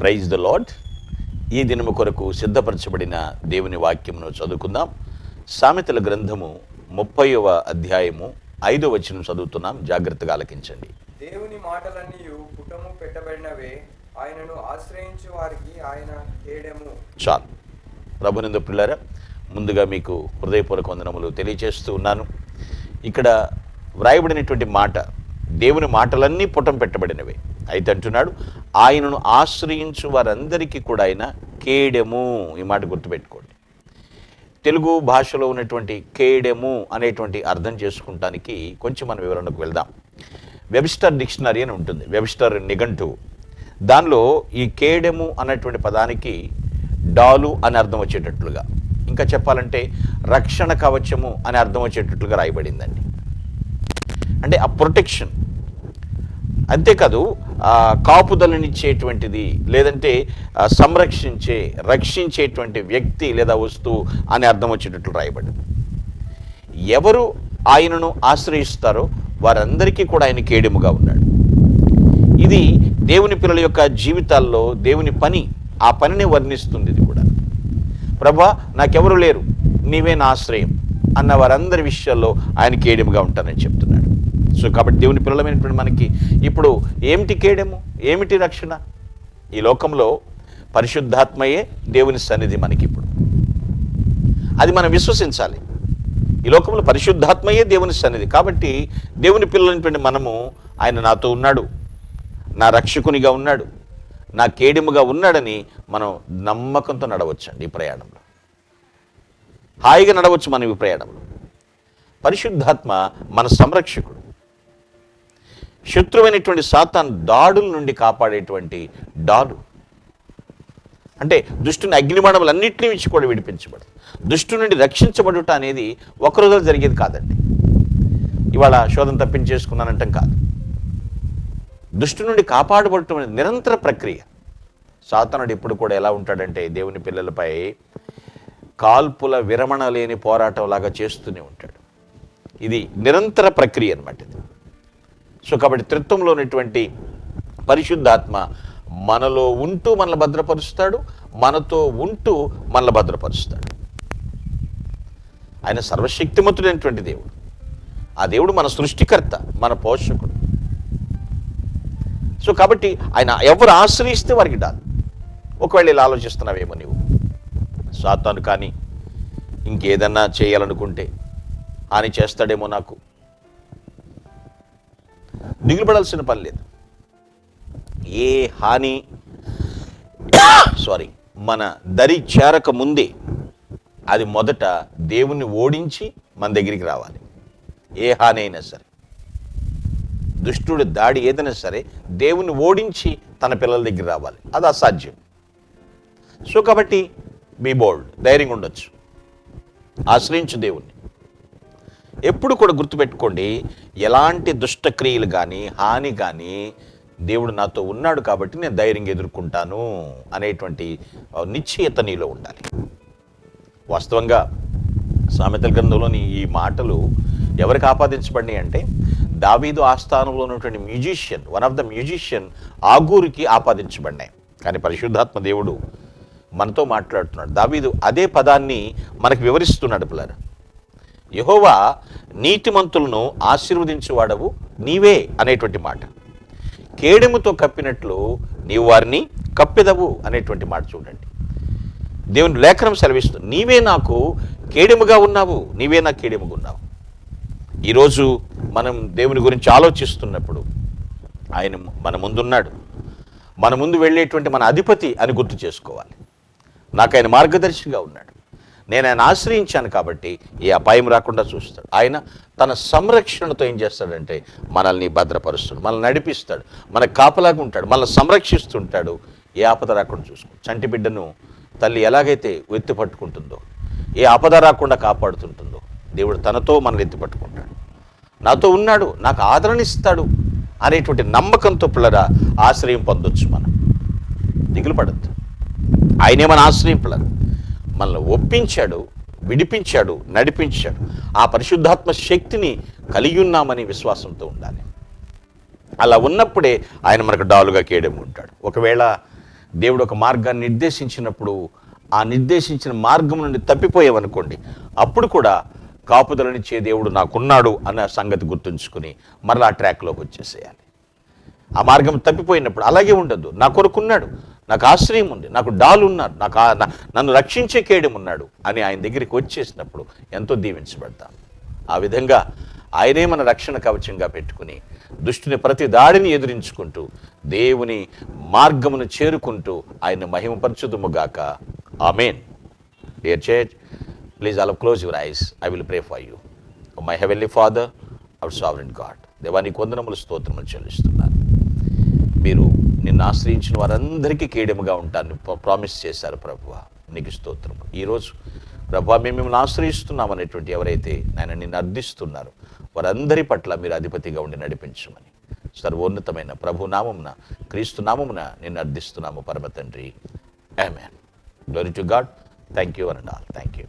Praise the lord ఈ దినము కొరకు సిద్ధపరచబడిన దేవుని వాక్యమును చదువుకుందాం. సామెతల గ్రంథము ముప్పైవ అధ్యాయము ఐదో వచనం చదువుతున్నాం. జాగ్రత్తగా ఆలకించండి. దేవుని మాటలన్నీ పుటము పెట్టబడినవే ఆయనను ఆశ్రయించు వారికి ఆయన కేడెము. చాలు. ప్రభునందు పిల్లరా ముందుగా మీకు హృదయపూర్వక వందనములు తెలియచేస్తూ ఉన్నాను. ఇక్కడ వ్రాయబడినటువంటి మాట దేవుని మాటలన్నీ పుటం పెట్టబడినవే. అయితే అంటున్నాడు ఆయనను ఆశ్రయించు వారందరికీ కూడా ఆయన కేడెము. ఈ మాట గుర్తుపెట్టుకోండి. తెలుగు భాషలో ఉన్నటువంటి కేడెము అనేటువంటి అర్థం చేసుకుంటానికి కొంచెం మన వివరణకు వెళ్దాం. వెబ్స్టర్ డిక్షనరీ అని ఉంటుంది వెబ్స్టర్ నిఘంటు. దానిలో ఈ కేడెము అన్నటువంటి పదానికి డాలు అని అర్థం వచ్చేటట్లుగా. ఇంకా చెప్పాలంటే రక్షణ కవచము అని అర్థం వచ్చేటట్లుగా రాయబడిందండి. అంటే ఆ ప్రొటెక్షన్ అంతేకాదు కాపుదలనిచ్చేటువంటిది లేదంటే సంరక్షించే రక్షించేటువంటి వ్యక్తి లేదా వస్తువు అని అర్థం వచ్చేటట్లు రాయబడింది. ఎవరు ఆయనను ఆశ్రయిస్తారో వారందరికీ కూడా ఆయన కేడెముగా ఉన్నాడు. ఇది దేవుని పిల్లల యొక్క జీవితాల్లో దేవుని పని ఆ పనిని వర్ణిస్తుంది ఇది కూడా. ప్రభా నాకెవరు లేరు నీవే నా ఆశ్రయం అన్న వారందరి విషయాల్లో ఆయన కేడెముగా ఉంటానని చెప్తున్నాడు. సో కాబట్టి దేవుని పిల్లలమైనటువంటి మనకి ఇప్పుడు ఏమిటి కేడెము? ఏమిటి రక్షణ? ఈ లోకంలో పరిశుద్ధాత్మయే దేవుని సన్నిధి మనకి ఇప్పుడు. అది మనం విశ్వసించాలి. ఈ లోకంలో పరిశుద్ధాత్మయే దేవుని సన్నిధి. కాబట్టి దేవుని పిల్లలైనటువంటి మనము ఆయన నాతో ఉన్నాడు. నా రక్షకునిగా ఉన్నాడు. నా కేడెముగా ఉన్నాడని మనం నమ్మకంతో నడవచ్చండి ఈ ప్రయాణంలో. హాయిగా నడవచ్చు మనం ఈ ప్రయాణంలో. పరిశుద్ధాత్మ మన సంరక్షకుడు. శత్రువైనటువంటి సాతాన్ దాడుల నుండి కాపాడేటువంటి డాలు అంటే దుష్టుని అగ్నిబాణములన్నింటినీ నుంచి కూడా విడిపించబడదు. దుష్టు నుండి రక్షించబడుట అనేది ఒక రోజులో జరిగేది కాదండి. ఇవాళ శోధన తప్పించేసుకున్నానంటాం కాదు. దుష్టు నుండి కాపాడబడటం అనేది నిరంతర ప్రక్రియ. సాతనుడు ఎప్పుడు కూడా ఎలా ఉంటాడంటే దేవుని పిల్లలపై కాల్పుల విరమణ లేని పోరాటం లాగా చేస్తూనే ఉంటాడు. ఇది నిరంతర ప్రక్రియ అనమాట ఇది. సో కాబట్టి త్రిత్వంలో ఉన్నటువంటి పరిశుద్ధాత్మ మనలో ఉంటూ మనల్ని భద్రపరుస్తాడు మనతో ఉంటూ మనల్ని భద్రపరుస్తాడు. ఆయన సర్వశక్తిమంతుడైనటువంటి దేవుడు. ఆ దేవుడు మన సృష్టికర్త మన పోషకుడు. సో కాబట్టి ఆయన ఎవరు ఆశ్రయిస్తే వారికి డాలు. ఒకవేళ ఇలా ఆలోచిస్తున్నావేమో నీవు. సాతాను కానీ ఇంకేదన్నా చేయాలనుకుంటే హాని చేస్తాడేమో నాకు. దిగులు పడాల్సిన పని లేదు. ఏ హాని సారీ మన దరి చేరక ముందే అది మొదట దేవుణ్ణి ఓడించి మన దగ్గరికి రావాలి. ఏ హాని అయినా సరే. దుష్టుడి దాడి ఏదైనా సరే దేవుణ్ణి ఓడించి తన పిల్లల దగ్గర రావాలి. అది అసాధ్యం. సో కాబట్టి బీ బోల్డ్ ధైర్యంగా ఉండొచ్చు. ఆశ్రయించు దేవుణ్ణి. ఎప్పుడు కూడా గుర్తుపెట్టుకోండి ఎలాంటి దుష్టక్రియలు కానీ హాని కానీ దేవుడు నాతో ఉన్నాడు కాబట్టి నేను ధైర్యంగా ఎదుర్కొంటాను అనేటువంటి నిశ్చయత నీలో ఉండాలి. వాస్తవంగా సామెతల గ్రంథంలోని ఈ మాటలు ఎవరికి ఆపాదించబడినాయి అంటే దావీదు ఆస్థానంలో ఉన్నటువంటి musician one of the musician ఆగూరికి ఆపాదించబడినాయి. కానీ పరిశుద్ధాత్మ దేవుడు మనతో మాట్లాడుతున్నాడు. దావీదు అదే పదాన్ని మనకు వివరిస్తున్నాడు పిల్లలు. యహోవా నీతిమంతులను ఆశీర్వదించువాడవు నీవే అనేటువంటి మాట. కేడెముతో కప్పినట్లు నీవు వారిని కప్పెదవు అనేటువంటి మాట చూడండి. దేవుని లేఖనం సెలవిస్తుంది నీవే నాకు కేడెముగా ఉన్నావు నీవే నాకు కేడెముగా ఉన్నావు. ఈరోజు మనం దేవుని గురించి ఆలోచిస్తున్నప్పుడు ఆయన మన ముందున్నాడు. మన ముందు వెళ్ళేటువంటి మన అధిపతి అని గుర్తు చేసుకోవాలి. నాకు ఆయన మార్గదర్శిగా ఉన్నాడు. నేను ఆయన ఆశ్రయించాను కాబట్టి ఈ అపాయం రాకుండా చూస్తాడు. ఆయన తన సంరక్షణతో ఏం చేస్తాడంటే మనల్ని భద్రపరుస్తాడు మనల్ని నడిపిస్తాడు మనకు కాపలాగా ఉంటాడు మనల్ని సంరక్షిస్తుంటాడు. ఏ ఆపద రాకుండా చూసుకో. చంటి బిడ్డను తల్లి ఎలాగైతే ఎత్తి పట్టుకుంటుందో ఏ ఆపద రాకుండా కాపాడుతుంటుందో దేవుడు తనతో మనల్ని ఎత్తి పట్టుకుంటాడు. నాతో ఉన్నాడు నాకు ఆదరణ ఇస్తాడు అనేటువంటి నమ్మకంతో పిల్లరా ఆశ్రయం పొందొచ్చు మనం. దిగులు పడద్దు. ఆయనే మన ఆశ్రయం పిల్లలు మనల్ని ఒప్పించాడు విడిపించాడు నడిపించాడు. ఆ పరిశుద్ధాత్మ శక్తిని కలిగి ఉన్నామని విశ్వాసంతో ఉండాలి. అలా ఉన్నప్పుడే ఆయన మనకు డాలుగా కేడము ఉంటాడు. ఒకవేళ దేవుడు ఒక మార్గాన్ని నిర్దేశించినప్పుడు ఆ నిర్దేశించిన మార్గం నుండి తప్పిపోయామనుకోండి అప్పుడు కూడా కాపుదలనిచ్చే దేవుడు నాకున్నాడు అన్న సంగతి గుర్తుంచుకుని మరలా ఆ ట్రాక్లోకి వచ్చేసేయాలి. ఆ మార్గం తప్పిపోయినప్పుడు అలాగే ఉండదు నా కొరకున్నాడు. నాకు ఆశ్రయం ఉంది నాకు డాల్ ఉన్నారు నాకు నన్ను రక్షించే కేయడం ఉన్నాడు అని ఆయన దగ్గరికి వచ్చేసినప్పుడు ఎంతో దీవించబడతాం. ఆ విధంగా ఆయనే మన రక్షణ కవచంగా పెట్టుకుని దుష్టుని ప్రతి దాడిని ఎదిరించుకుంటూ దేవుని మార్గమును చేరుకుంటూ ఆయన మహిమపరచుదుముగాక. ఆమెన్. డియర్ చర్చ్ ప్లీజ్ అలా close your eyes I will pray for you my heavenly father our sovereign God దేవానికి వందనములు స్తోత్రములు చెల్లిస్తున్నాను. మీరు నిన్ను ఆశ్రయించిన వారందరికీ కీడముగా ఉంటాను. ప్రామిస్ చేశారు ప్రభువ. నీకు స్తోత్రం ఈరోజు ప్రభు మేము మిమ్మల్ని ఆశ్రయిస్తున్నాం అనేటువంటి ఎవరైతే ఆయన నిన్ను అర్థిస్తున్నారు వారందరి పట్ల మీరు అధిపతిగా ఉండి నడిపించమని. సర్వోన్నతమైన ప్రభు నామమున క్రీస్తు నామమున నిన్ను అర్థిస్తున్నాము పరమ తండ్రి. Amen glory to God thank you and all thank you